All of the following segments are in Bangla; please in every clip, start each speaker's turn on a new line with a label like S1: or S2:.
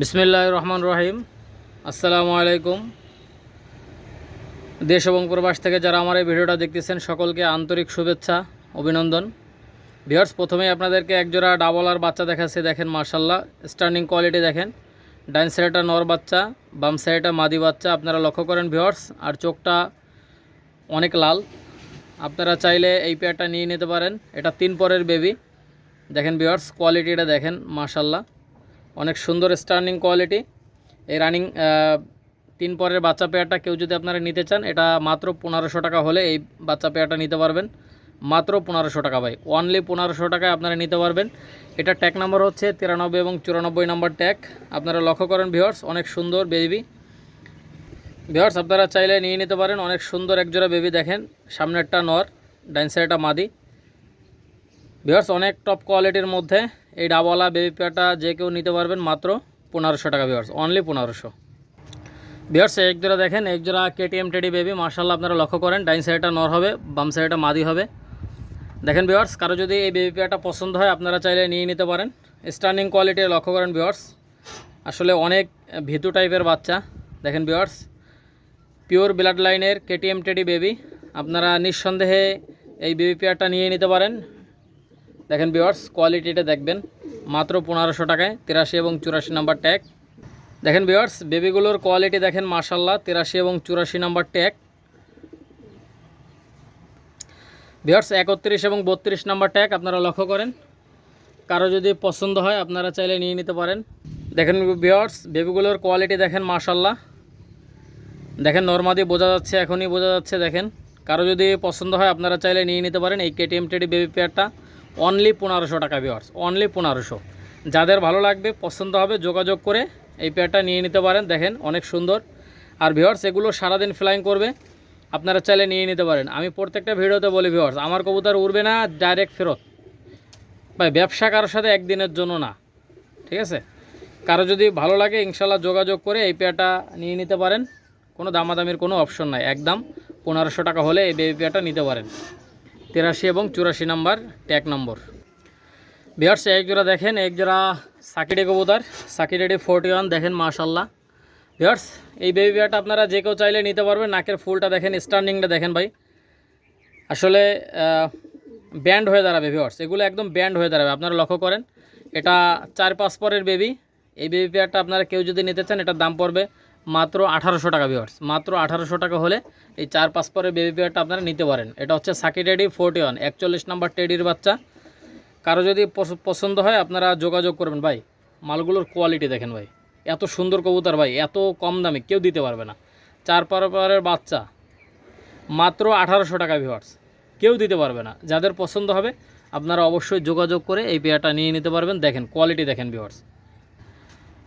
S1: বিসমিল্লাহ রহমান রহিম আসসালামু আলাইকুম দেশ এবং প্রবাস থেকে যারা আমার এই ভিডিওটা দেখতেছেন, সকলকে আন্তরিক শুভেচ্ছা, অভিনন্দন। ভিওর্স প্রথমেই আপনাদেরকে একজোড়া ডাবল আর বাচ্চা দেখাচ্ছে, দেখেন মার্শাল্লাহ স্টার্নিং কোয়ালিটি দেখেন। ডাইন সাইডটা নর বাচ্চা, বাম সাইডটা মাদি বাচ্চা, আপনারা লক্ষ্য করেন ভিওর্স আর চোখটা অনেক লাল। আপনারা চাইলে এই পেয়ারটা নিয়ে নিতে পারেন। এটা তিন পরের বেবি দেখেন ভিওর্স কোয়ালিটিটা দেখেন মার্শাল্লাহ অনেক সুন্দর স্টার্নিং কোয়ালিটি। এই রানিং তিন পরের বাচ্চা পেয়ারটা কেউ যদি আপনারা নিতে চান, এটা মাত্র পনেরোশো টাকা হলে এই বাচ্চা পেয়ারটা নিতে পারবেন। মাত্র পনেরোশো টাকা ভাই অনলি পনেরোশো টাকায় আপনারা নিতে পারবেন। এটা ট্যাগ নাম্বার হচ্ছে তিরানব্বই এবং চুরানব্বই নম্বর ট্যাগ আপনারা লক্ষ্য করেন ভিওর্স অনেক সুন্দর বেবি ভিওর্স আপনারা চাইলে নিয়ে নিতে পারেন। অনেক সুন্দর একজোড়া বেবি দেখেন, সামনেরটা নর ডাইন সাইডটা মাদি। ভিওর্স অনেক টপ কোয়ালিটির মধ্যে এই ডাবওয়ালা বেবি পেয়ারটা যে কেউ নিতে পারবেন মাত্র পনেরোশো টাকা ভিওর্স অনলি পনেরোশো। ভিওর্স এক জোড়া দেখেন, এক জোড়া কেটিএম টেডি বেবি মার্শাল্লাহ আপনারা লক্ষ্য করেন, ডাইন সাইডটা নর হবে, বাম সাইডটা মাদি হবে। দেখেন ভিওর্স কারও যদি এই বেবি পেয়ারটা পছন্দ হয়, আপনারা চাইলে নিয়ে নিতে পারেন। স্টার্নিং কোয়ালিটি লক্ষ্য করেন ভিওর্স আসলে অনেক ভিতু টাইপের বাচ্চা। দেখেন ভিওর্স পিওর ব্লাড লাইনের কেটিএম টেডি বেবি আপনারা নিঃসন্দেহে এই বেবি পেয়ারটা নিয়ে নিতে পারেন। দেখেন বিওয়ার্স কোয়ালিটিটা দেখবেন। মাত্র পনেরোশো টাকায়, তিরাশি এবং চুরাশি নাম্বার ট্যাগ দেখেন বিওয়ার্স বেবিগুলোর কোয়ালিটি দেখেন মার্শাল্লাহ তিরাশি এবং চুরাশি নাম্বার ট্যাগ বিওয়ার্স একত্রিশ এবং বত্রিশ নাম্বার ট্যাগ আপনারা লক্ষ্য করেন। কারও যদি পছন্দ হয়, আপনারা চাইলে নিয়ে নিতে পারেন। দেখেন বিওয়ার্স বেবিগুলোর কোয়ালিটি দেখেন মার্শাল্লাহ দেখেন নর্মাদি বোঝা যাচ্ছে, এখনই বোঝা যাচ্ছে, দেখেন। কারও যদি পছন্দ হয়, আপনারা চাইলে নিয়ে নিতে পারেন এই কেটিএম টেডি বেবি পেয়ারটা অনলি পনেরোশো টাকা ভিওয়ার্স অনলি পনেরোশো। যাদের ভালো লাগবে, পছন্দ হবে, যোগাযোগ করে এই পেয়ারটা নিয়ে নিতে পারেন। দেখেন, অনেক সুন্দর। আর ভিওয়ার্স এগুলো সারাদিন ফ্লাইং করবে। আপনারা চাইলে নিয়ে নিতে পারেন। আমি প্রত্যেকটা ভিডিওতে বলি ভিওয়ার্স আমার কবুতর উড়বে না ডাইরেক্ট ফেরত। ভাই, ব্যবসা কারোর সাথে একদিনের জন্য না। ঠিক আছে? কারও যদি ভালো লাগে, ইনশাল্লাহ যোগাযোগ করে এই পেয়ারটা নিয়ে নিতে পারেন। কোনো দামাদামির কোনো অপশন নাই। একদম পনেরোশো টাকা হলে এই বেবি পেয়ারটা নিতে পারেন। তিরাশি এবং চুরাশি নাম্বার ট্যাগ নম্বর। বিহার্স এক জোড়া দেখেন, এক জোড়া সাকিডে কবুতর সাকিডেডি ফোরটি ওয়ান, দেখেন মাশাল্লাহ বিহার্স এই বেবি বিয়ারটা আপনারা যে কেউ চাইলে নিতে পারবেন, নাকের ফুলটা দেখেন স্টার্নিংটা দেখেন ভাই। আসলে ব্যান্ড হয়ে দাঁড়াবে ভিওর্স এগুলো একদম ব্যান্ড হয়ে দাঁড়াবে, আপনারা লক্ষ্য করেন। এটা চার পাঁচ পরের বেবি এই বেবি পেয়ারটা আপনারা কেউ যদি নিতে চান, এটার দাম পড়বে মাত্র আঠারোশো টাকা ভিওর্স মাত্র আঠারোশো টাকা হলে এই চার পাঁচ পরের বেবি পেয়ারটা আপনারা নিতে পারেন। এটা হচ্ছে সাকি টেডি ফোরটি ওয়ান একচল্লিশ নাম্বার টেডির বাচ্চা। কারও যদি পছ- পছন্দ হয়, আপনারা যোগাযোগ করবেন। ভাই, মালগুলোর কোয়ালিটি দেখেন ভাই। এত সুন্দর কবুতর ভাই, এত কম দামে কেউ দিতে পারবে না। চার পরের বাচ্চা, মাত্র আঠারোশো টাকা ভিওয়ার্স কেউ দিতে পারবে না। যাদের পছন্দ হবে, আপনারা অবশ্যই যোগাযোগ করে এই পেয়ারটা নিয়ে নিতে পারবেন। দেখেন কোয়ালিটি দেখেন ভিওয়ার্স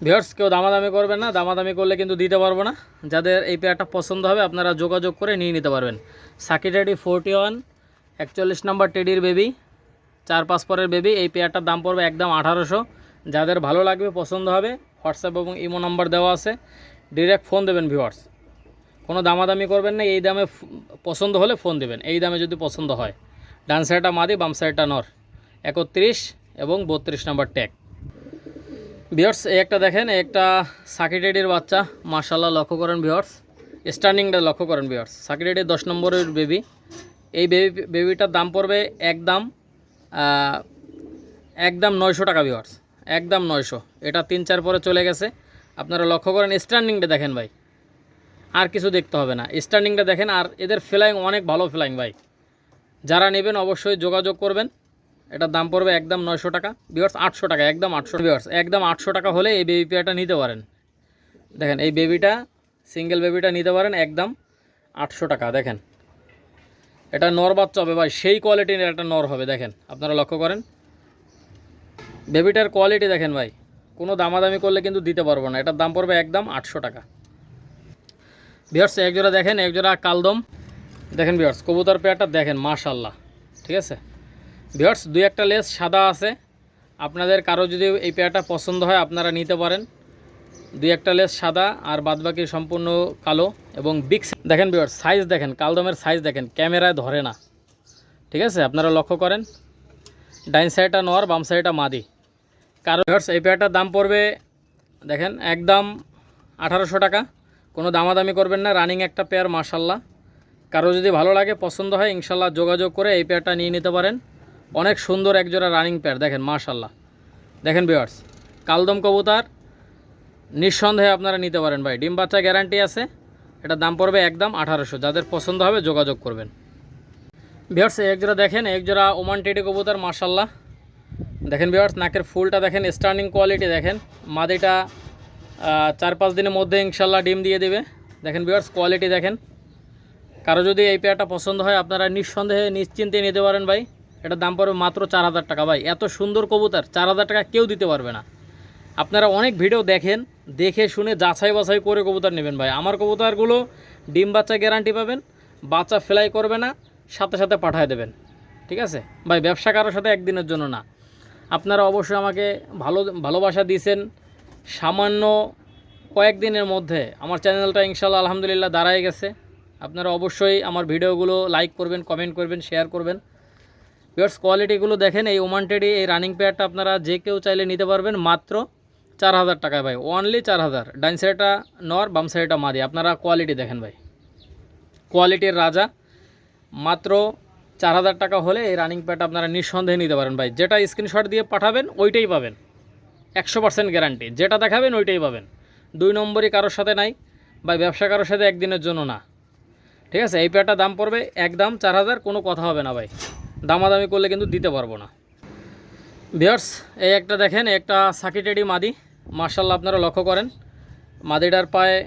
S1: ভিওর্স কেউ দামাদামি করবেন না, দামাদামি করলে কিন্তু দিতে পারব না। যাদের এই পেয়ারটা পছন্দ হবে, আপনারা যোগাযোগ করে নিয়ে নিতে পারবেন। সাকি টেডি ফোরটি ওয়ান, একচল্লিশ নম্বর টেডির বেবি চার পাঁচ পরের বেবি এই পেয়ারটার দাম পড়বে একদম আঠারোশো। যাদের ভালো লাগবে, পছন্দ হবে, হোয়াটসঅ্যাপ এবং ইমো নাম্বার দেওয়া আছে। ডিরেক্ট ফোন দেবেন ভিওয়ার্স কোনো দামাদামি করবেন না, এই দামে পছন্দ হলে ফোন দেবেন। এই দামে যদি পছন্দ হয়, ডান সাইডটা মাদি, বাম সাইডটা নর। একত্রিশ এবং বত্রিশ নম্বর ট্যাগ ভিওর্স একটা দেখেন একটা সাকিটেডির বাচ্চা। মার্শাল্লাহ লক্ষ্য করেন ভিওর্স স্টার্নিংটা লক্ষ্য করেন ভিওর্স সাকিটেডির দশ নম্বরের বেবি এই বেবি বেবিটার দাম পড়বে একদম একদম নয়শো টাকা ভিওর্স একদম নয়শো। এটা তিন চার পরে চলে গেছে। আপনারা লক্ষ্য করেন স্টার্নিংটা দেখেন ভাই। আর কিছু দেখতে হবে না। স্টার্নিংটা দেখেন, আর এদের ফ্লাইং অনেক ভালো ফ্লাইং ভাই। যারা নেবেন অবশ্যই যোগাযোগ করবেন। এটার দাম পড়বে একদম নয়শো টাকা। বিয়ার্স আটশো টাকা, একদম আটশো বিয়ার্স একদম আটশো টাকা হলে এই বেবি পেয়ারটা নিতে পারেন। দেখেন, এই বেবিটা সিঙ্গেল বেবিটা নিতে পারেন একদম আটশো টাকা, দেখেন। এটা নর বাচ্চা হবে ভাই, সেই কোয়ালিটির একটা নর হবে, দেখেন। আপনারা লক্ষ্য করেন। বেবিটার কোয়ালিটি দেখেন ভাই, কোনো দামাদামি করলে কিন্তু দিতে পারব না। এটার দাম পড়বে একদম আটশো টাকা। বিয়ার্স একজোড়া দেখেন একজোড়া কালদম। দেখেন বিয়ার্স কবুতর পেয়ারটা দেখেন মাশাল্লাহ ঠিক আছে? বিয়ার্স দুই একটা লেস সাদা আছে। আপনাদের কারও যদি এই পেয়ারটা পছন্দ হয়, আপনারা নিতে পারেন। দুই একটা লেস সাদা আর বাদবাকি সম্পূর্ণ কালো এবং বিগ দেখেন বিয়ার্স সাইজ দেখেন, কালদমের সাইজ দেখেন, ক্যামেরায় ধরে না। ঠিক আছে? আপনারা লক্ষ্য করেন। ডাইন সাইডটা নর, বাম সাইডটা মাদি। কারও ভিউয়ার্স, এই পেয়ারটার দাম পড়বে, দেখেন, একদম আঠারোশো টাকা। কোনো দামাদামি করবেন না রানিং একটা পেয়ার মার্শাল্লাহ কারও যদি ভালো লাগে, পছন্দ হয় ইনশাল্লাহ যোগাযোগ করে এই পেয়ারটা নিয়ে নিতে পারেন। অনেক সুন্দর একজোড়া রানিং পেয়ার দেখেন মার্শাল্লাহ দেখেন বিয়ার্স কালদম কবুতার, নিঃসন্দেহে আপনারা নিতে পারেন ভাই। ডিম বাচ্চা গ্যারান্টি আছে এটার দাম পড়বে একদম আঠারোশো। যাদের পছন্দ হবে যোগাযোগ করবেন। বিয়ার্স এক জোড়া দেখেন এক জোড়া ওমান টেডি কবুতার মার্শাল্লাহ দেখেন বিয়ার্স নাকের ফুলটা দেখেন স্টার্নিং কোয়ালিটি দেখেন। মাদিটা চার পাঁচ দিনের মধ্যে ইনশাল্লাহ ডিম দিয়ে দেবে। দেখেন বিয়ার্স কোয়ালিটি দেখেন। কারও যদি এই পেয়ারটা পছন্দ হয়, আপনারা নিঃসন্দেহে, নিশ্চিন্তে নিতে পারেন ভাই। এটার দাম পড়বে মাত্র চার হাজার টাকা। ভাই, এত সুন্দর কবুতর, চার হাজার টাকা কেউ দিতে পারবে না। আপনারা অনেক ভিডিও দেখেন, দেখে শুনে যাচাই বাছাই করে কবুতর নেবেন ভাই। আমার কবুতরগুলো ডিম বাচ্চা গ্যারান্টি পাবেন, বাচ্চা ফ্লাই করবে না, সাথে সাথে পাঠায় দেবেন। ঠিক আছে? ভাই, ব্যবসা কারোর সাথে একদিনের জন্য না। আপনারা অবশ্যই আমাকে ভালো, ভালোবাসা দিয়েছেন। সামান্য কয়েকদিনের মধ্যে আমার চ্যানেলটা ইনশাল্লাহ আলহামদুলিল্লাহ দাঁড়ায় গেছে। আপনারা অবশ্যই আমার ভিডিওগুলো লাইক করবেন কমেন্ট করবেন শেয়ার করবেন। ভিউয়ার্স কোয়ালিটিগুলো দেখেন, এই ওমান্টেডি এই রানিং পেয়ারটা আপনারা যে কেউ চাইলে নিতে পারবেন মাত্র চার হাজার টাকায় ভাই। ওনলি চার হাজার। ডাইন সাইডটা নর, বাম সাইডটা মাদি। আপনারা কোয়ালিটি দেখেন ভাই। কোয়ালিটির রাজা। মাত্র চার হাজার টাকা হলে এই রানিং প্যাড আপনারা নিঃসন্দেহে নিতে পারেন ভাই। যেটা স্ক্রিনশট দিয়ে পাঠাবেন, ওইটাই পাবেন। একশো পার্সেন্ট গ্যারান্টি যেটা দেখাবেন, ওইটাই পাবেন। দুই নম্বরই কারোর সাথে নাই। বা ব্যবসা কারোর সাথে একদিনের জন্য না। ঠিক আছে? এই প্যাডটার দাম পড়বে একদম চার হাজার, কোনো কথা হবে না ভাই। দামাদামি করলে কিন্তু দিতে পারব না। বিয়ার্স এই একটা দেখেন একটা সাকিটেডি মাদি। মার্শাল্লাহ আপনারা লক্ষ্য করেন, মাদিটার পায়ে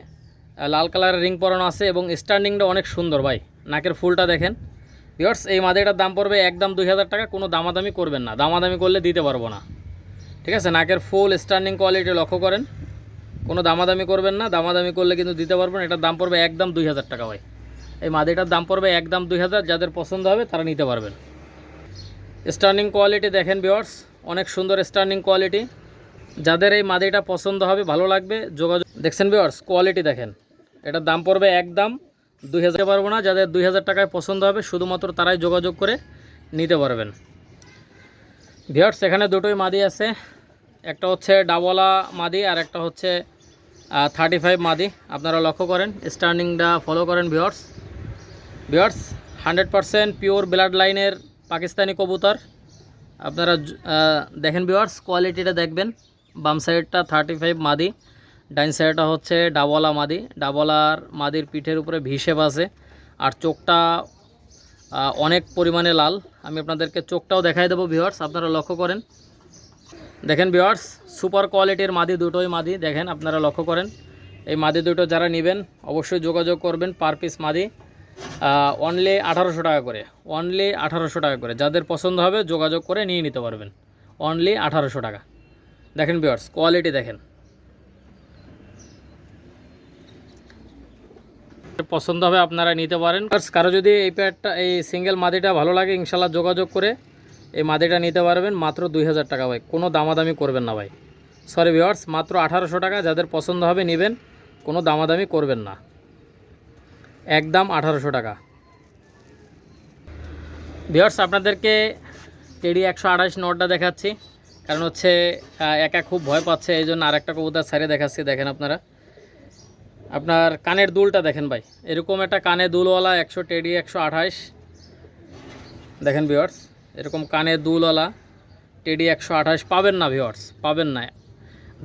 S1: লাল কালারের রিং পরানো আছে এবং স্ট্যান্ডিংটা অনেক সুন্দর ভাই। নাকের ফুলটা দেখেন। বিয়ার্স এই মাদিটার দাম পড়বে একদম দুই হাজার টাকা, কোনো দামাদামি করবেন না। দামাদামি করলে দিতে পারব না। ঠিক আছে? নাকের ফুল, স্ট্যান্ডিং কোয়ালিটি লক্ষ্য করেন। কোনো দামাদামি করবেন না, দামাদামি করলে কিন্তু দিতে পারবেন এটার দাম পড়বে একদম দুই হাজার টাকা ভাই। এই মাদিটার দাম পড়বে একদম দুই হাজার, যাদের পছন্দ হবে তারা নিতে পারবেন। স্টার্নিং কোয়ালিটি দেখেন বিয়ার্স অনেক সুন্দর স্টার্নিং কোয়ালিটি। যাদের এই মাদিটা পছন্দ হবে, ভালো লাগবে, যোগাযোগ দেখছেন বিয়ার্স কোয়ালিটি দেখেন। এটার দাম পড়বে একদম দুই হাজার পারব না, যাদের দুই হাজার টাকায় পছন্দ হবে, শুধুমাত্র তারাই যোগাযোগ করে নিতে পারবেন। ভিয়ার্স এখানে দুটোই মাদি আছে। একটা হচ্ছে ডাবলা মাদি, আর একটা হচ্ছে থার্টি ফাইভ মাদি। আপনারা লক্ষ্য করেন, স্টার্নিংটা ফলো করেন viewers viewers hundred percent pure blood লাইনের পাকিস্তানি কবুতর। আপনারা দেখেন বিওয়ার্স কোয়ালিটিটা দেখবেন। বাম সাইডটা থার্টি ফাইভ মাদি ডাইন সাইডটা হচ্ছে ডাবলা মাদি। ডাবলার মাদির পিঠের উপরে ভিসেপ আছে। আর চোখটা অনেক পরিমাণে লাল। আমি আপনাদেরকে চোখটাও দেখাই দেবো ভিওয়ার্স আপনারা লক্ষ্য করেন। দেখেন ভিওয়ার্স সুপার কোয়ালিটির মাদি, দুটোই মাদি। দেখেন, আপনারা লক্ষ্য করেন। এই মাদি দুটো যারা নেবেন, অবশ্যই যোগাযোগ করবেন পার পিস মাদি। অনলি আঠারোশো টাকা করে অনলি আঠারোশো টাকা করে। যাদের পছন্দ হবে যোগাযোগ করে নিয়ে নিতে পারবেন। অনলি আঠারোশো টাকা। দেখেন ভিওয়ার্স কোয়ালিটি দেখেন। পছন্দ হবে আপনারা নিতে পারেন। কারও যদি এই প্যাডটা এই সিঙ্গেল মাদিটা ভালো লাগে, ইনশাল্লাহ যোগাযোগ করে এই মাদিটা নিতে পারবেন। মাত্র দুই হাজার টাকা ভাই, কোনো দামাদামি করবেন না ভাই। সরি ভিওয়ার্স মাত্র আঠারোশো টাকা, যাদের পছন্দ হবে নেবেন, কোনো দামাদামি করবেন না। একদম আঠারোশো টাকা। ভিওয়ার্স আপনাদেরকে টেডি একশো আঠাশ নোটটা দেখাচ্ছি। কারণ হচ্ছে একা খুব ভয় পাচ্ছে, এই জন্য আরেকটা কবুতর সাইডে দেখাচ্ছি, দেখেন আপনারা। আপনার কানের দুলটা দেখেন ভাই, এরকম একটা কানে দুলওয়ালা একশো টেডি একশো আঠাশ। দেখেন ভিওয়ার্স এরকম কানে দুলওয়ালা টেডি একশো আঠাশ পাবেন না ভিওয়ার্স পাবেন না।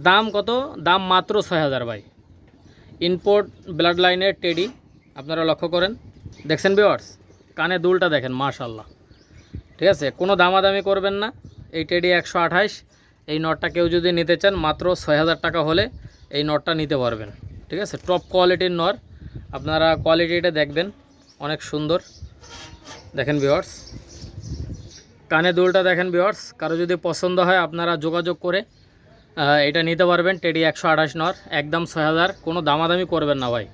S1: দাম কত? দাম মাত্র ছয় হাজার ভাই। ইনপোর্ট ব্লাড লাইনের টেডি আপনারা লক্ষ্য করেন। দেখছেন বিওয়ার্স কানে দুলটা দেখেন মাশাল্লাহ ঠিক আছে? কোনো দামাদামি করবেন না। এই টেডি একশো আঠাশ, এই নটটা কেউ যদি নিতে চান, মাত্র ছয় হাজার টাকা হলে এই নটটা নিতে পারবেন। ঠিক আছে? টপ কোয়ালিটির নর আপনারা কোয়ালিটিটা দেখবেন। অনেক সুন্দর। দেখেন বিওয়ার্স কানে দুলটা দেখেন ভিওয়ার্স কারও যদি পছন্দ হয়, আপনারা যোগাযোগ করে এটা নিতে পারবেন। টেডি একশো আঠাশ নর একদম ছয় হাজার। কোনো দামাদামি করবেন না ভাই।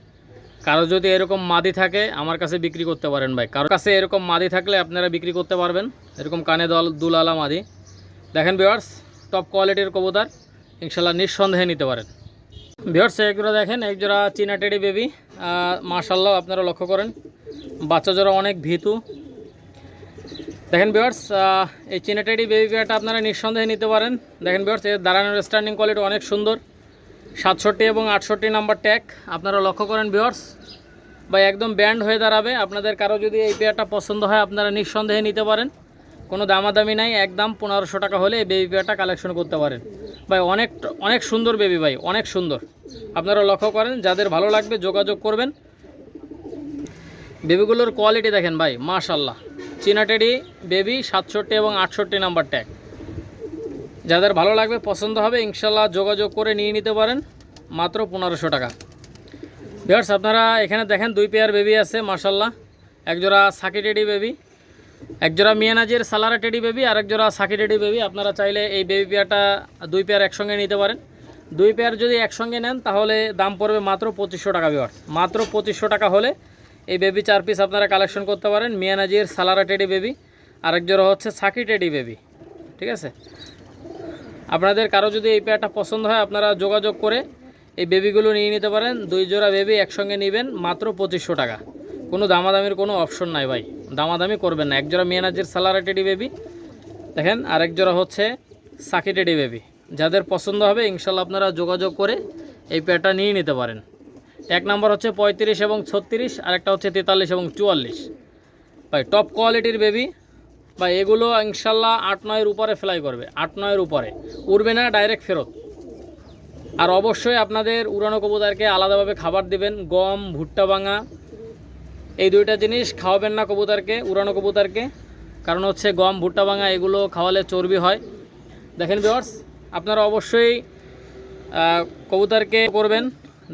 S1: কারও যদি এরকম মাদি থাকে, আমার কাছে বিক্রি করতে পারেন ভাই। কারোর কাছে এরকম মাদি থাকলে আপনারা বিক্রি করতে পারবেন। এরকম কানে দল, দুলালা মাদি। দেখেন ভিওয়ার্স টপ কোয়ালিটির কবুতর। ইনশাল্লাহ নিঃসন্দেহে নিতে পারেন। ভিওর্স একজোড়া দেখেন একজোড়া চীনা টেডি বেবি মার্শাল্লাহ আপনারা লক্ষ্য করেন, বাচ্চা জোড়া অনেক ভীতু। দেখেন ভিওর্স এই চীনা টেডি বেবি পেয়ারটা আপনারা নিঃসন্দেহে নিতে পারেন। দেখেন ভিওর্স এর দাঁড়ানোর স্ট্যান্ডিং কোয়ালিটি অনেক সুন্দর। সাতষট্টি এবং আটষট্টি নাম্বার ট্যাগ। আপনারা লক্ষ্য করেন বিয়ার্স বা একদম ব্যান্ড হয়ে দাঁড়াবে। আপনাদের কারও যদি এই পেয়ারটা পছন্দ হয়, আপনারা নিঃসন্দেহে নিতে পারেন। কোনো দামাদামি নাই, একদম পনেরোশো টাকা হলে এই বেবি পেয়ারটা কালেকশন করতে পারেন। ভাই অনেক অনেক সুন্দর বেবি ভাই, অনেক সুন্দর। আপনারা লক্ষ্য করেন, যাদের ভালো লাগবে যোগাযোগ করবেন। বেবিগুলোর কোয়ালিটি দেখেন ভাই মাশাল্লাহ চীনা বেবি সাতষট্টি এবং আটষট্টি নাম্বার ট্যাগ যাদের ভালো লাগবে, পছন্দ হবে, ইনশাল্লাহ যোগাযোগ করে নিয়ে নিতে পারেন। মাত্র পনেরোশো টাকা। ভিউয়ার্স আপনারা এখানে দেখেন দুই পেয়ার বেবি আছে, মাশাল্লাহ। একজোড়া সাকি টেডি বেবি একজোড়া মিয়ানাজির সালারা টেডি বেবি আর একজোড়া সাকি টেডি বেবি আপনারা চাইলে এই বেবি পেয়ারটা দুই পেয়ার একসঙ্গে নিতে পারেন। দুই পেয়ার যদি একসঙ্গে নেন, তাহলে দাম পড়বে মাত্র পঁচিশশো টাকা ভিউয়ার্স মাত্র পঁচিশশো টাকা হলে এই বেবি চার পিস আপনারা কালেকশন করতে পারেন। মিয়ানাজির সালারা টেডি বেবি আরেক জোড়া হচ্ছে সাকি টেডি বেবি ঠিক আছে? আপনাদের কারও যদি এই পেয়ারটা পছন্দ হয়, আপনারা যোগাযোগ করে এই বেবিগুলো নিয়ে নিতে পারেন। দুই জোড়া বেবি একসঙ্গে নেবেন, মাত্র পঁচিশশো টাকা। কোনো দামাদামির কোনো অপশন নাই ভাই। দামাদামি করবেন না। এক জোড়া মিয়ানাজির সালারা টেডি বেবি দেখেন, আরেক জোড়া হচ্ছে সাকি টেডি বেবি যাদের পছন্দ হবে, ইনশাল্লাহ আপনারা যোগাযোগ করে এই পেয়ারটা নিয়ে নিতে পারেন। এক নম্বর হচ্ছে পঁয়ত্রিশ এবং ছত্রিশ, আরেকটা হচ্ছে তেতাল্লিশ এবং চুয়াল্লিশ। ভাই টপ কোয়ালিটির বেবি বা এগুলো ইনশাল্লাহ আট নয়ের উপরে ফ্লাই করবে, আট নয়ের উপরে। উড়বে না ডাইরেক্ট ফেরত। আর অবশ্যই আপনাদের উড়ানো কবুতরকে আলাদাভাবে খাবার দিবেন, গম, ভুট্টা ভাঙা, এই দুইটা জিনিস খাওয়াবেন না কবুতরকে, উড়ানো কবুতরকে। কারণ হচ্ছে গম, ভুট্টা ভাঙা, এগুলো খাওয়ালে চর্বি হয়। দেখেন বিওয়ার্স আপনারা অবশ্যই কবুতরকে করবেন।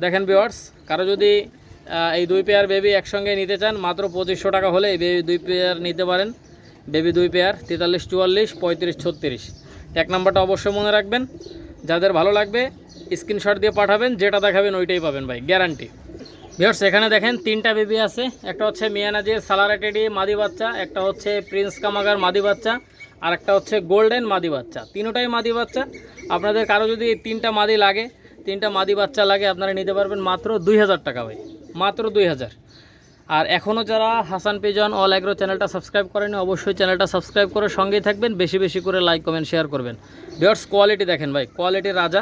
S1: দেখেন বিওয়ার্স কারও যদি এই দুই পেয়ার বেবি একসঙ্গে নিতে চান, মাত্র পঁচিশশো টাকা হলে এই বেবি দুই পেয়ার নিতে পারেন। বেবি দুই পেয়ার, তেতাল্লিশ, চুয়াল্লিশ, পঁয়ত্রিশ, ছত্রিশ। এক নাম্বারটা অবশ্যই মনে রাখবেন। যাদের ভালো লাগবে স্ক্রিনশট দিয়ে পাঠাবেন, যেটা দেখাবেন ওইটাই পাবেন ভাই গ্যারান্টি ভিউয়ার্স এখানে দেখেন, তিনটা বেবি আছে। একটা হচ্ছে মিয়ানাজির সালারাটেডি মাদি বাচ্চা। একটা হচ্ছে প্রিন্স কামাগার, মাদি বাচ্চা। আর একটা হচ্ছে গোল্ডেন মাদি বাচ্চা। তিনোটাই মাদি বাচ্চা। আপনাদের কারও যদি এই তিনটা মাদি লাগে, তিনটা মাদি বাচ্চা লাগে, আপনারা নিতে পারবেন মাত্র দুই হাজার টাকা ভাই। মাত্র দুই হাজার। আর এখনও যারা হাসান পিজন অল অ্যাগ্রো চ্যানেলটা সাবস্ক্রাইব করেনি, অবশ্যই চ্যানেলটা সাবস্ক্রাইব করে সঙ্গেই থাকবেন, বেশি বেশি করে লাইক, কমেন্ট, শেয়ার করবেন। ভিউয়ার্স, কোয়ালিটি দেখেন ভাই, কোয়ালিটি রাজা।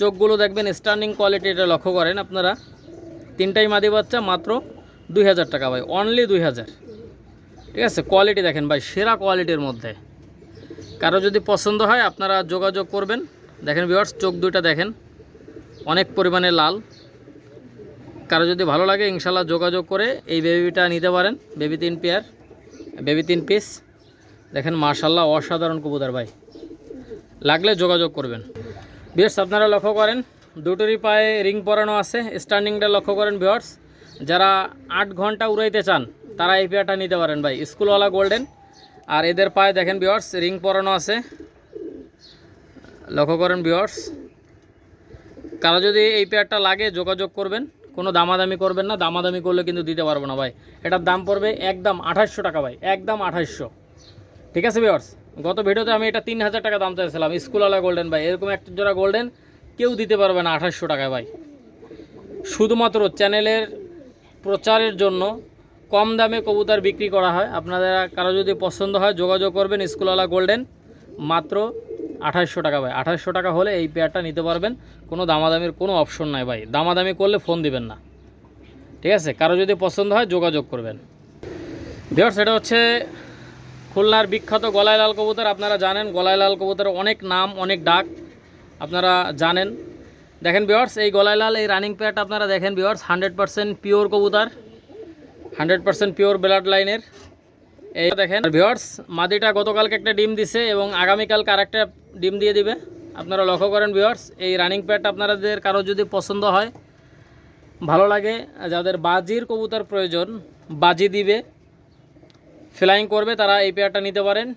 S1: চোখগুলো দেখবেন স্টার্নিং কোয়ালিটি, এটা লক্ষ্য করেন আপনারা। তিনটাই মাদি বাচ্চা, মাত্র দুই হাজার টাকা ভাই অনলি দুই হাজার। ঠিক আছে, কোয়ালিটি দেখেন ভাই, সেরা কোয়ালিটির মধ্যে। কারও যদি পছন্দ হয়, আপনারা যোগাযোগ করবেন। দেখেন ভিউয়ার্স, চোখ দুইটা দেখেন, অনেক পরিমাণে লাল। কারও যদি ভালো লাগে, ইনশাল্লাহ যোগাযোগ করে এই বেবিটা নিতে পারেন, বেবি তিন পেয়ার, বেবি তিন পিস। দেখেন মার্শাল্লাহ অসাধারণ কবুতর ভাই। লাগলে যোগাযোগ করবেন। বিয়ার্স আপনারা লক্ষ্য করেন, দুটোরই পায়ে রিং পরানো আছে, স্ট্যান্ডিংটা লক্ষ্য করেন বিয়ার্স যারা আট ঘণ্টা উড়াইতে চান, তারা এই পেয়ারটা নিতে পারেন ভাই। স্কুলওয়ালা গোল্ডেন। আর এদের পায়ে দেখেন বিয়ার্স রিং পরানো আছে। লক্ষ্য করেন বিয়ার্স কারও যদি এই পেয়ারটা লাগে, যোগাযোগ করবেন। কোনো দামাদামি করবেন না, দামাদামি করলে কিন্তু দিতে পারব না ভাই। এটার দাম পড়বে একদম আঠাশশো টাকা ভাই, একদম আঠাশশো। ঠিক আছে বিয়ার্স গত ভিডিওতে আমি এটা তিন হাজার টাকা দাম চাইছিলাম, স্কুলওয়ালা গোল্ডেন ভাই, এরকম একটা জোড়া গোল্ডেন কেউ দিতে পারবে না আঠাশশো টাকায় ভাই। শুধুমাত্র চ্যানেলের প্রচারের জন্য কম দামে কবুতর বিক্রি করা হয়। আপনাদের কারও যদি পছন্দ হয়, যোগাযোগ করবেন স্কুলওয়ালা গোল্ডেন মাত্র আঠাশশো টাকা ভাই। আঠাশশো টাকা হলে এই পেয়ারটা নিতে পারবেন। কোনো দামাদামির কোনো অপশন নাই ভাই। দামাদামি করলে ফোন দিবেন না। ঠিক আছে? কারও যদি পছন্দ হয়, যোগাযোগ করবেন। ভিওর সেটা হচ্ছে খুলনার বিখ্যাত গলায় লাল কবুতর। আপনারা জানেন, গলায় লাল কবুতরের অনেক নাম, অনেক ডাক। আপনারা জানেন। দেখেন বিওয়ার্স এই গলায় লাল, এই রানিং পেয়ারটা আপনারা দেখেন বিওয়ার্স হান্ড্রেড পিওর কবুতর। হান্ড্রেড পিওর ব্লাড লাইনের এই দেখেন ভিওয়ার্স মাদিটা গতকালকে একটা ডিম দিছে এবং আগামীকালকে আরেকটা ডিম দিয়ে দিবে। আপনারা লক্ষ্য করেন ভিওয়ার্স এই রানিং প্যাডটা আপনাদের কারও যদি পছন্দ হয়, ভালো লাগে, যাদের বাজির কবুতর প্রয়োজন, বাজি দিবে ফ্লাইং করবে, তারা এই পেয়ারটা নিতে পারেন।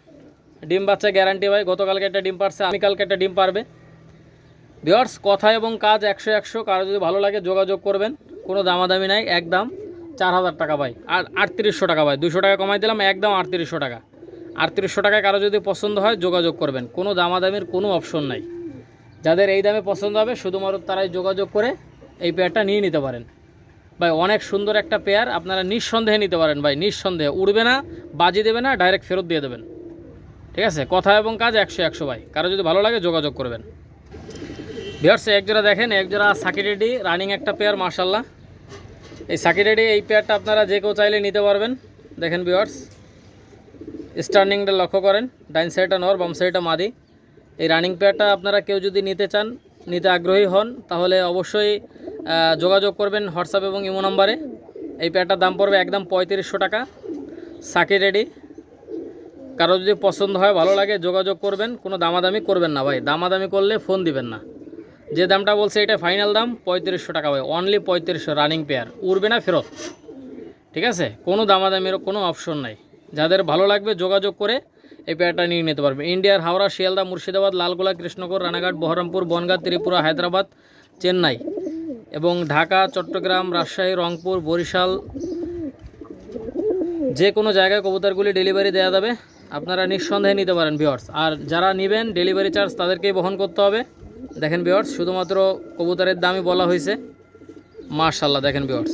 S1: ডিম বাচ্চা গ্যারান্টি ভাই, গতকালকে একটা ডিম পারছে আমি কালকে একটা ডিম পারবে। ভিওয়ার্স কথা এবং কাজ একশো একশো, কারও যদি ভালো লাগে যোগাযোগ করবেন, কোনো দামাদামি নাই, একদম। চার হাজার টাকা ভাই। আর আটত্রিশশো টাকা ভাই। দুশো টাকা কমাই দিলাম, একদম আটত্রিশশো টাকা। আটত্রিশশো টাকায় কারও যদি পছন্দ হয়, যোগাযোগ করবেন। কোনো দামাদামির কোনো অপশন নাই। যাদের এই দামে পছন্দ হবে, শুধুমাত্র তারাই যোগাযোগ করে এই পেয়ারটা নিয়ে নিতে পারেন। ভাই, অনেক সুন্দর একটা পেয়ার আপনারা নিঃসন্দেহে নিতে পারেন ভাই। নিঃসন্দেহে। উড়বে না, বাজি দেবে না ডাইরেক্ট ফেরত দিয়ে দেবেন। ঠিক আছে? কথা এবং কাজ একশো একশো ভাই। কারও যদি ভালো লাগে, যোগাযোগ করবেন। ভিওর্স এক জোড়া দেখেন, এক জোড়া সাকি রেডি রানিং একটা পেয়ার মার্শাল্লাহ এই সাকি রেডি, এই পেয়ারটা আপনারা যে কেউ চাইলে নিতে পারবেন। দেখেন ভিওর্স স্টার্নিংটা লক্ষ্য করেন ডাইন সাইডটা নর, বাম সাইডটা মাদি। এই রানিং পেয়ারটা আপনারা কেউ যদি নিতে চান, নিতে আগ্রহী হন, তাহলে অবশ্যই যোগাযোগ করবেন হোয়াটসঅ্যাপ এবং ইমো নাম্বারে। এই পেয়ারটার দাম পড়বে একদম পঁয়ত্রিশশো টাকা। সাকি রেডি। কারও যদি পছন্দ হয়, ভালো লাগে, যোগাযোগ করবেন, কোনো দামাদামি করবেন না ভাই। দামাদামি করলে ফোন দিবেন না। যে দামটা বলছে এটা ফাইনাল দাম, পঁয়ত্রিশশো টাকা ভাই। অনলি পঁয়ত্রিশশো রানিং পেয়ার উড়বে না ফেরত। ঠিক আছে? কোনো দামাদামির কোনো অপশন নাই। যাদের ভালো লাগবে যোগাযোগ করে এই পেয়ারটা নিয়ে নিতে পারবে। ইন্ডিয়ার হাওড়া, শিয়ালদা, মুর্শিদাবাদ, লালগোলা কৃষ্ণগড় রানাঘাট, বহরমপুর, বনগাঁ, ত্রিপুরা, হায়দ্রাবাদ, চেন্নাই এবং ঢাকা, চট্টগ্রাম, রাজশাহী, রংপুর, বরিশাল যে কোনো জায়গায় কবুতরগুলি ডেলিভারি দেওয়া যাবে। আপনারা নিঃসন্দেহে নিতে পারেন বিয়ার্স আর যারা নেবেন ডেলিভারি চার্জ তাদেরকেই বহন করতে হবে। দেখেন বিয়ার্স শুধুমাত্র কবুতরের দামই বলা হয়েছে। মার্শাল্লাহ দেখেন বিয়ার্স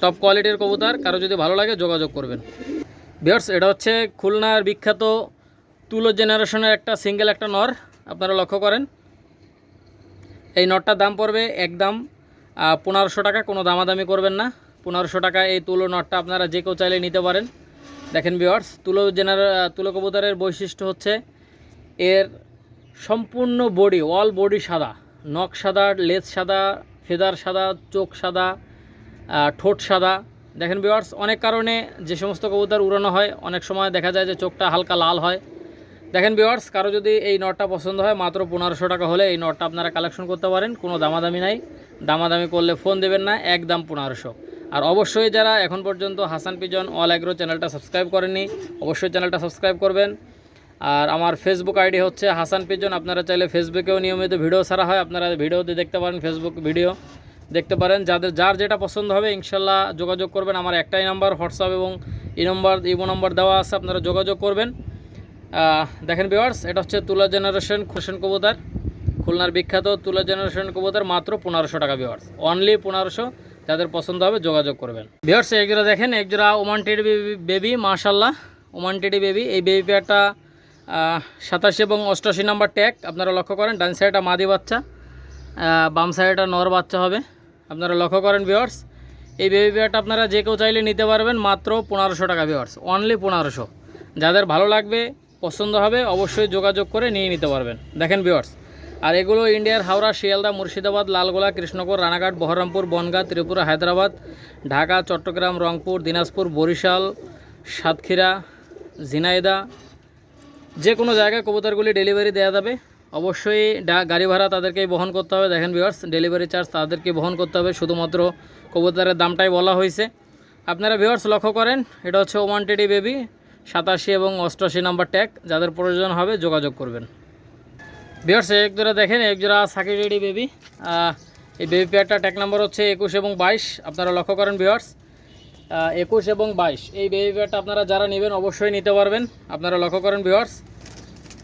S1: টপ কোয়ালিটির কবুতর, কারও যদি ভালো লাগে যোগাযোগ করবেন। বিয়ার্স এটা হচ্ছে খুলনার বিখ্যাত তুলো জেনারেশনের একটা সিঙ্গেল একটা নর। আপনারা লক্ষ্য করেন। এই নটটার দাম পড়বে একদম পনেরোশো টাকা, কোনো দামাদামি করবেন না। পনেরোশো টাকা এই তুলো নটটা আপনারা যে কেউ চাইলে নিতে পারেন। দেখেন বিওয়ার্স তুলো জেনার তুলো কবুতরের বৈশিষ্ট্য হচ্ছে এর সম্পূর্ণ বডি অল বডি সাদা। নখ সাদা, লেজ সাদা, ফেদার সাদা, চোখ সাদা ঠোঁট সাদা। দেখেন বিওয়ার্স অনেক কারণে যে সমস্ত কবুতর উড়ানো হয়, অনেক সময় দেখা যায় যে চোখটা হালকা লাল হয়। দেখেন বিওয়ার্স কারও যদি এই নটটা পছন্দ হয়, মাত্র পনেরোশো টাকা হলে এই নটটা আপনারা কালেকশন করতে পারেন, কোনো দামাদামি নাই। দামাদামি করলে ফোন দেবেন না, একদম পনেরোশো। আর অবশ্যই যারা এখন পর্যন্ত হাসান পিজন অল অ্যাগ্রো চ্যানেলটা সাবস্ক্রাইব করেননি, অবশ্যই চ্যানেলটা সাবস্ক্রাইব করবেন। আর আমার ফেসবুক আইডি হচ্ছে হাসান পিজন। আপনারা চাইলে ফেসবুকেও নিয়মিত ভিডিও ছাড়া হয়। আপনারা ভিডিওতে দেখতে পারেন ফেসবুক ভিডিও দেখতে পারেন। যাদের যার যেটা পছন্দ হবে, ইনশাল্লাহ যোগাযোগ করবেন। আমার একটাই নাম্বার হোয়াটসঅ্যাপ এবং ই নম্বর ইমো নম্বর দেওয়া আছে। আপনারা যোগাযোগ করবেন। দেখেন বিওয়ার্স এটা হচ্ছে তুলা জেনারেশন খুশন কবুতার। খুলনার বিখ্যাত তুলা জেনারেশন কবুতার, মাত্র পনেরোশো টাকা ভিওয়ার্স অনলি পনেরোশো। যাদের পছন্দ হবে, যোগাযোগ করবেন। ভিওয়ার্স একজোড়া দেখেন, একজোড়া ওমান টেডি বেবি মাশাল্লাহ ওমান টেডি বেবি। এই বেবি পেয়ারটা সাতাশি এবং অষ্টআশি নাম্বার ট্যাগ, আপনারা লক্ষ্য করেন, ডান সাইডটা মাদি বাচ্চা বাম সাইডটা নর বাচ্চা হবে। আপনারা লক্ষ্য করেন ভিওয়ার্স এই বেবি পেয়ারটা আপনারা যে কেউ চাইলে নিতে পারবেন মাত্র পনেরোশো টাকা ভিওয়ার্স অনলি পনেরোশো। যাদের ভালো লাগবে, পছন্দ হবে, অবশ্যই যোগাযোগ করে নিয়ে নিতে পারবেন। দেখেন ভিওয়ার্স আর এগুলো ইন্ডিয়ার হাওড়া, শিয়ালদা, মুর্শিদাবাদ, লালগোলা কৃষ্ণগড় রানাঘাট, বহরমপুর, বনগাঁ, ত্রিপুরা, হায়দ্রাবাদ, ঢাকা, চট্টগ্রাম, রংপুর, দিনাজপুর, বরিশাল, সাতক্ষীরা ঝিনাইদা যে কোনো জায়গায় কবুতরগুলি ডেলিভারি দেওয়া যাবে। অবশ্যই গাড়ি ভাড়া তাদেরকেই বহন করতে হবে। দেখেন ভিউয়ার্স ডেলিভারি চার্জ তাদেরকে বহন করতে হবে। শুধুমাত্র কবুতরের দামটাই বলা হয়েছে। আপনারা ভিউয়ার্স লক্ষ্য করেন, এটা হচ্ছে ওমান টেডি বেবি সাতাশি এবং অষ্টআশি নাম্বার ট্যাগ যাদের প্রয়োজন হবে যোগাযোগ করবেন। ভিউয়ার্স এক জোড়া দেখেন, এক জোড়া সাকি রেডি বেবি এই বেবি পেয়ারটা ট্যাগ নাম্বার হচ্ছে একুশ এবং বাইশ। আপনারা লক্ষ্য করেন ভিউয়ার্স একুশ এবং বাইশ। এই বেবি পেয়ারটা আপনারা যারা নেবেন অবশ্যই নিতে পারবেন। আপনারা লক্ষ্য করেন ভিউয়ার্স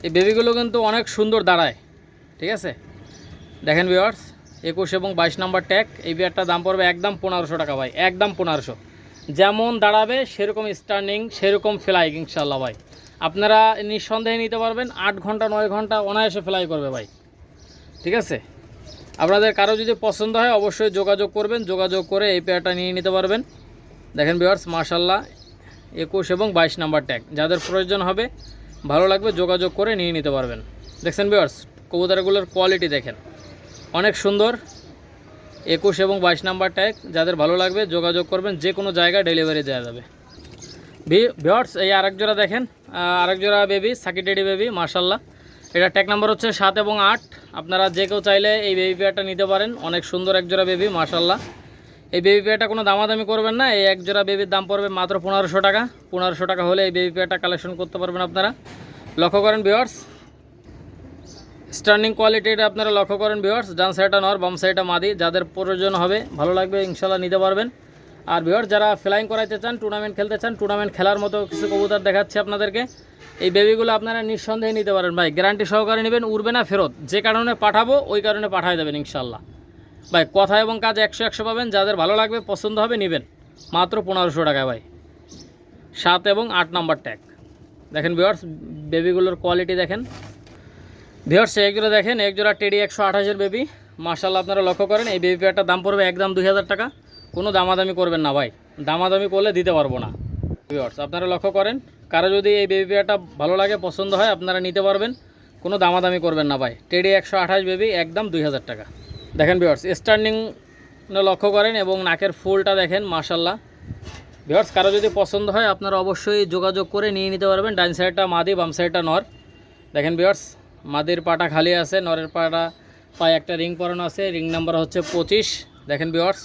S1: এই বেবিগুলো কিন্তু অনেক সুন্দর দাঁড়ায়। ঠিক আছে? দেখেন ভিউয়ার্স একুশ এবং বাইশ নম্বর ট্যাগ এই বিয়ারটার দাম পড়বে একদম পনেরোশো টাকা ভাই, একদম পনেরোশো। যেমন দাঁড়াবে, সেরকম স্টার্নিং সেরকম ফ্লাই ইনশাল্লাহ ভাই। আপনারা নিঃসন্দেহে নিতে পারবেন, আট ঘণ্টা, নয় ঘণ্টা অনায়াসে ফ্লাই করবে ভাই। ঠিক আছে? আপনাদের কারও যদি পছন্দ হয়, অবশ্যই যোগাযোগ করবেন, যোগাযোগ করে এই পেয়ারটা নিয়ে নিতে পারবেন। দেখেন ভিউয়ার্স মার্শাল্লাহ একুশ এবং বাইশ নাম্বার ট্যাগ যাদের প্রয়োজন হবে, ভালো লাগবে, যোগাযোগ করে নিয়ে নিতে পারবেন। দেখছেন ভিউয়ার্স কবুতরগুলোর কোয়ালিটি দেখেন। অনেক সুন্দর, একুশ এবং বাইশ নাম্বার ট্যাগ যাদের ভালো লাগবে, যোগাযোগ করবেন, যে কোনো জায়গায় ডেলিভারি দেওয়া যাবে। ভিওয়ার্স এই আরেক জোড়া দেখেন আরেক জোড়া বেবি সাকিটেডি বেবি মার্শাল্লাহ এটা ট্যাগ নাম্বার হচ্ছে সাত এবং আট। আপনারা যে কেউ চাইলে এই বেবি পেয়ারটা নিতে পারেন। অনেক সুন্দর এক জোড়া বেবি মার্শাল্লাহ এই বেবি পেয়ারটা কোনো দামাদামি করবেন না, এই এক জোড়া বেবির দাম পড়বে মাত্র পনেরোশো টাকা। পনেরোশো টাকা হলে এই বেবি পেয়ারটা কালেকশন করতে পারবেন আপনারা। লক্ষ্য করেন ভিওয়ার্স স্টার্নিং কোয়ালিটিটা আপনারা লক্ষ্য করেন ভিওয়ার্স ডান সাইডটা নর, বাম সাইডটা মাদি, যাদের প্রয়োজন হবে, ভালো লাগবে ইনশাল্লাহ নিতে পারবেন। আর ভিওয়ার্স যারা ফ্লাইং করাইতে চান টুর্নামেন্ট খেলতে চান টুর্নামেন্ট খেলার মতো কিছু কবুতর দেখাচ্ছে আপনাদেরকে। এই বেবিগুলো আপনারা নিঃসন্দেহে নিতে পারেন ভাই। গ্যারান্টি সহকারে নেবেন, উড়বে না ফেরত। যে কারণে পাঠাবো, ওই কারণে পাঠাই দেবেন ইনশাল্লাহ ভাই, কথা এবং কাজ একশো একশো পাবেন, যাদের ভালো লাগবে, পছন্দ হবে, নেবেন। মাত্র পনেরোশো টাকা ভাই। সাত এবং আট নাম্বার ট্যাগ দেখেন ভিওয়ার্স বেবিগুলোর কোয়ালিটি দেখেন। ভিওর্স এক জোড়া দেখেন এক জোড়া টেডি একশো আঠাশের বেবি মার্শাল্লাহ আপনারা লক্ষ্য করেন, এই বেবি পেয়ারটার দাম পড়বে একদম দুই হাজার টাকা। কোনো দামাদামি করবেন না ভাই। দামাদামি করলে দিতে পারব না। ভিওর্স আপনারা লক্ষ্য করেন, কারও যদি এই বেবি পেয়ারটা ভালো লাগে, পছন্দ হয়, আপনারা নিতে পারবেন। কোনো দামাদামি করবেন না ভাই। টেডি একশো আঠাশ বেবি একদম দুই হাজার টাকা। দেখেন ভিওর্স স্টার্নিং লক্ষ্য করেন এবং নাকের ফুলটা দেখেন মার্শাল্লাহ ভিওর্স কারও যদি পছন্দ হয়, আপনারা অবশ্যই যোগাযোগ করে নিয়ে নিতে পারবেন। ডাইন সাইডটা মাদি, বাম সাইডটা নর। দেখেন ভিওর্স মাদির পাটা খালি আছে, নরের পাটা পায়ে একটা রিং পরানো আছে রিং নাম্বার হচ্ছে পঁচিশ। দেখেন ভিওর্স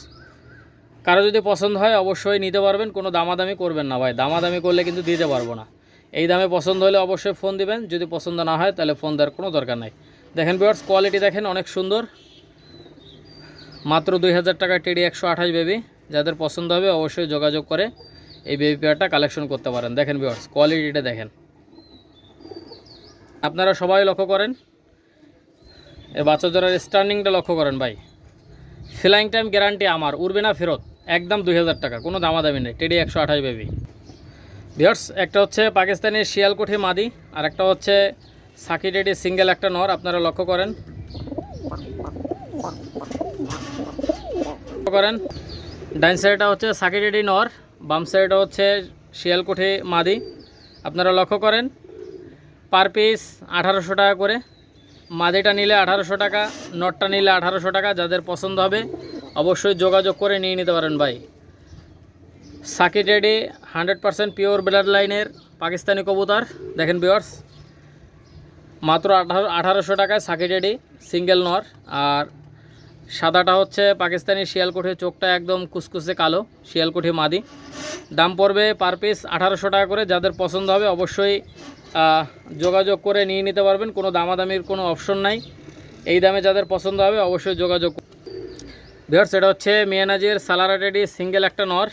S1: কারও যদি পছন্দ হয়, অবশ্যই নিতে পারবেন, কোনো দামাদামি করবেন না ভাই। দামাদামি করলে কিন্তু দিতে পারব না। এই দামে পছন্দ হলে অবশ্যই ফোন দিবেন, যদি পছন্দ না হয়, তাহলে ফোন দেওয়ার কোনো দরকার নাই। দেখেন ভিওর্স কোয়ালিটি দেখেন অনেক সুন্দর। মাত্র দুই হাজার টাকা টেডি একশো আঠাশ বেবি। যাদের পছন্দ হবে অবশ্যই যোগাযোগ করে এই বেবি পেয়ারটা কালেকশন করতে পারেন। দেখেন ভিওর্স কোয়ালিটিটা দেখেন। আপনারা সবাই লক্ষ্য করেন। এ বাচ্চা জোড়ার স্টার্নিংটা লক্ষ্য করেন ভাই। ফ্লাইং টাইম গ্যারান্টি আমার, উড়বে না ফেরত। একদম দুই হাজার টাকা, কোনো দামাদামি নেই। টেডি একশো আঠাশ বেবি। ভিওর্স একটা হচ্ছে পাকিস্তানি শিয়ালকুঠি মাদি, আর একটা হচ্ছে সাকি টেডি সিঙ্গেল একটা নর, আপনারা লক্ষ্য করেন। করেন। ডাইন সাইডটা হচ্ছে সাকি টেডি নর, বাম সাইডটা হচ্ছে শিয়ালকুঠি মাদি। আপনারা লক্ষ্য করেন, পার পিস আঠারোশো টাকা করে। মাদিটা নিলে আঠারোশো টাকা, নটটা নিলে আঠারোশো টাকা, যাদের পছন্দ হবে অবশ্যই যোগাযোগ করে নিয়ে নিতে পারেন ভাই। Psaki teddy hundred percent pure blood লাইনের পাকিস্তানি কবুতর। দেখেন বিয়ার্স মাত্র আঠারো আঠারোশো টাকায় সাকি টেডি সিঙ্গেল নর, আর সাদাটা হচ্ছে পাকিস্তানি শিয়ালকোঠে, চোখটা একদম কুসকুসে কালো, শিয়ালকোঠে মাদি। দাম পড়বে পার পিস আঠারোশো টাকা করে, যাদের পছন্দ হবে অবশ্যই যোগাযোগ করে নিয়ে নিতে পারবেন, কোনো দামাদামির কোনো অপশন নাই। এই দামে যাদের পছন্দ হবে অবশ্যই যোগাযোগ ভিওর্স এটা হচ্ছে মিয়ানাজির সালারাটেডি সিঙ্গেল একটা নর।